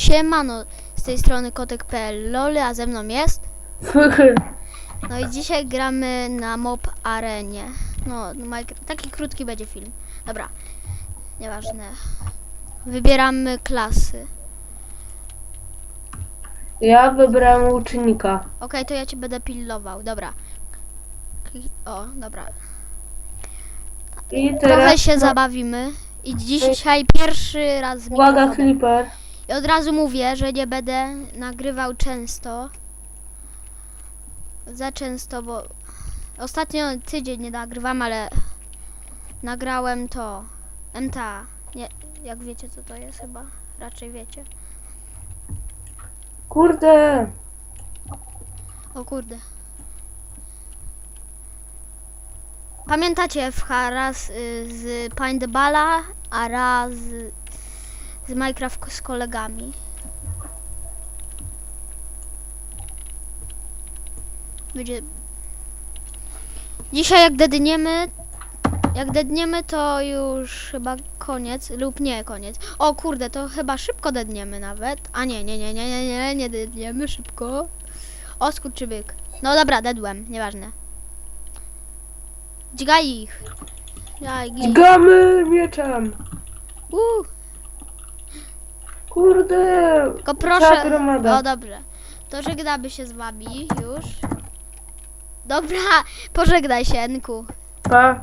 Siemano, z tej strony kotek.pl lole, a ze mną jest. No i dzisiaj gramy na mob arenie. No, no taki krótki będzie film. Dobra, nieważne. Wybieramy klasy. Ja wybrałem łucznika. Okej, to ja cię będę pilnował, dobra. O, dobra. I Trochę teraz się no, zabawimy. I dzisiaj pierwszy raz uwaga. Clipper. I od razu mówię, że nie będę nagrywał często. Za często, bo ostatnio tydzień nie nagrywam, ale nagrałem to MTA. Nie, jak wiecie co to jest chyba, raczej wiecie. Kurde. O kurde. Pamiętacie FH raz y, z Paintballa, a raz z, Minecraft z kolegami. Będzie... Dzisiaj jak dedniemy, jak dedniemy to już chyba koniec, lub nie koniec. O kurde, to chyba szybko dedniemy nawet. A nie, nie, nie, nie, nie, nie, nie dedniemy szybko. O, skurczybyk. No dobra, dedłem, nieważne. Dźgaj ich. Dźgaj ich. Dźgamy mieczem. Uh, Kurde. tylko proszę. gromada. O, dobrze. To żegnamy się z wami już. Dobra, pożegnaj się, Enku. Pa.